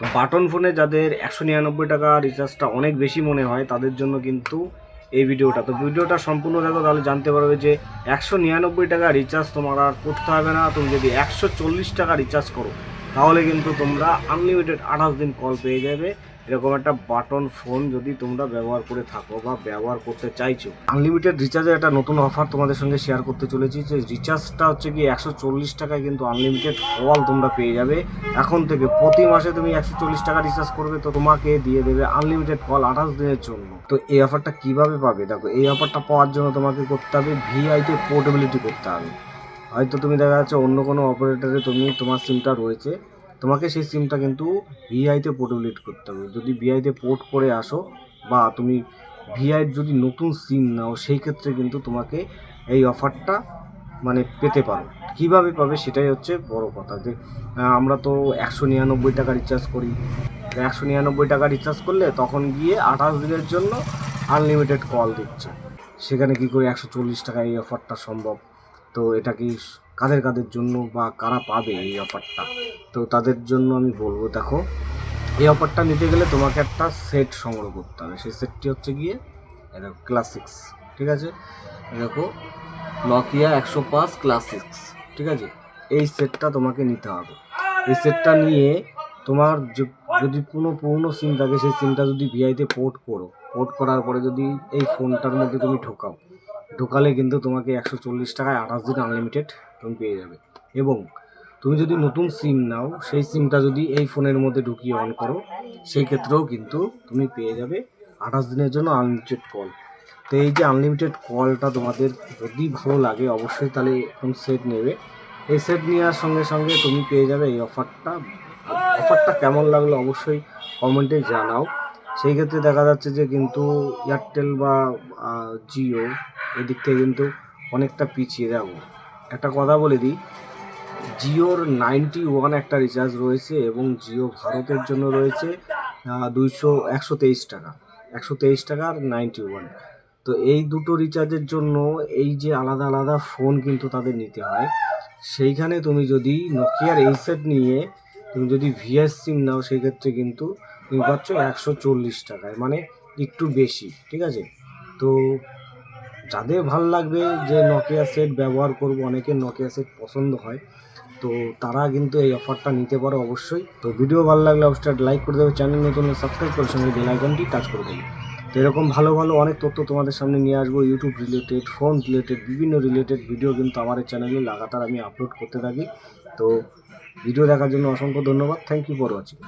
তো বাটন ফোনে যাদের একশো নিরানব্বই টাকা রিচার্জটা অনেক বেশি মনে হয়, তাদের জন্য কিন্তু এই ভিডিওটা। তো ভিডিওটা সম্পূর্ণ দেখো, তাহলে জানতে পারবে যে একশো নিরানব্বই টাকা রিচার্জ তোমার আর করতে হবে না। তুমি যদি একশো চল্লিশ টাকা রিচার্জ করো, তাহলে কিন্তু তোমরা আনলিমিটেড আঠাশ দিন কল পেয়ে যাবে। এরকম একটা বাটন ফোন যদি তোমরা ব্যবহার করে থাকো বা ব্যবহার করতে চাইছো। আনলিমিটেড রিচার্জের একটা নতুন অফার তোমাদের সঙ্গে শেয়ার করতে চলেছি যে রিচার্জটা হচ্ছে কি একশো চল্লিশ টাকায় কিন্তু আনলিমিটেড কল তোমরা পেয়ে যাবে। এখন থেকে প্রতি মাসে তুমি একশো চল্লিশ টাকা রিচার্জ করবে, তো তোমাকে দিয়ে দেবে আনলিমিটেড কল আঠাশ দিনের জন্য। তো এই অফারটা কীভাবে পাবে? দেখো, এই অফারটা পাওয়ার জন্য তোমাকে করতে হবে ভিআইতে পোর্টেবিলিটি করতে হবে। হয়তো তুমি দেখা যাচ্ছে অন্য কোনো অপারেটরে তুমি তোমার সিমটা রয়েছে তোমাকে সেই সিমটা কিন্তু ভিআইতে পোর্টেবিলিটি করতে হবে। যদি ভিআইতে পোর্ট করে আসো বা তুমি ভিআই যদি নতুন সিম নাও, সেই ক্ষেত্রে কিন্তু তোমাকে এই অফারটা মানে পেতে পারো। কীভাবে পাবে সেটাই হচ্ছে বড় কথা যে আমরা তো একশো নিরানব্বই টাকা রিচার্জ করি। একশো নিরানব্বই টাকা রিচার্জ করলে তখন গিয়ে আঠাশ দিনের জন্য আনলিমিটেড কল দিচ্ছে। সেখানে কি করে একশো চল্লিশ টাকা এই অফারটা সম্ভব? তো এটা কি কাদের কাদের জন্য বা কারা পাবে এই অফারটা? তো তাদের জন্য আমি বলব, দেখো, এই অফারটা নিতে গেলে তোমাকে একটা সেট সংগ্রহ করতে হবে। সেই সেটটি হচ্ছে গিয়ে দেখো ক্লাসিক্স ঠিক আছে? দেখো নকিয়া একশো পাঁচ ক্লাসিক্স ঠিক আছে? এই সেটটা তোমাকে নিতে হবে। এই সেটটা নিয়ে তোমার যদি কোনো পুরনো সিম থাকে, সেই সিমটা যদি ভিআইতে পোর্ট করো পোর্ট করার পরে যদি এই ফোনটার মধ্যে তুমি ঢোকাও ঢোকালে কিন্তু তোমাকে একশো চল্লিশ টাকায় আঠাশ দিন আনলিমিটেড তুমি পেয়ে যাবে। এবং তুমি যদি নতুন সিম নাও, সেই সিমটা যদি এই ফোনের মধ্যে ঢুকিয়ে অন করো, সেই ক্ষেত্রেও কিন্তু তুমি পেয়ে যাবে আঠাশ দিনের জন্য আনলিমিটেড কল তো এই যে আনলিমিটেড কলটা তোমাদের যদি ভালো লাগে, অবশ্যই তাহলে এখন সেট নেবে। এই সেট নেওয়ার সঙ্গে সঙ্গে তুমি পেয়ে যাবে এই অফারটা অফারটা কেমন লাগল অবশ্যই কমেন্টে জানাও। সেই ক্ষেত্রে দেখা যাচ্ছে যে কিন্তু এয়ারটেল বা জিও এদিক থেকে কিন্তু অনেকটা পিছিয়ে। দেখো, একটা কথা বলে দিই জিওর নাইনটি ওয়ান একটা রিচার্জ রয়েছে এবং জিও ভারতের জন্য রয়েছে দুইশো, একশো তেইশ টাকা। একশো তেইশ টাকার নাইনটি ওয়ান তো এই দুটো রিচার্জের জন্য এই যে আলাদা আলাদা ফোন কিন্তু তাদের নিতে হয়। সেইখানে তুমি যদি নোকিয়ার এই সেট নিয়ে, তুমি যদি ভিএস সিম নাও, সেই ক্ষেত্রে কিন্তু তুমি পাচ্ছ একশো চল্লিশ টাকায় মানে একটু বেশি, ঠিক আছে? তো যাদের ভালো লাগবে যে নকিয়া সেট ব্যবহার করব অনেকের নকিয়া সেট পছন্দ হয়, তো তারা কিন্তু এই অফারটা নিতে পারো অবশ্যই। তো ভিডিও ভালো লাগলে অবশ্যই লাইক করে দেবে চ্যানেল নতুন সাবস্ক্রাইব করে সঙ্গে বেল আইকনটি টাচ করে দেবে। তো এরকম ভালো ভালো অনেক তথ্য তোমাদের সামনে নিয়ে আসব ইউটিউব রিলেটেড ফোন রিলেটেড বিভিন্ন রিলেটেড ভিডিও কিন্তু আমার এই চ্যানেলে লাগাতার আমি আপলোড করতে থাকি। তো ভিডিও দেখার জন্য অসংখ্য ধন্যবাদ। Thank you for watching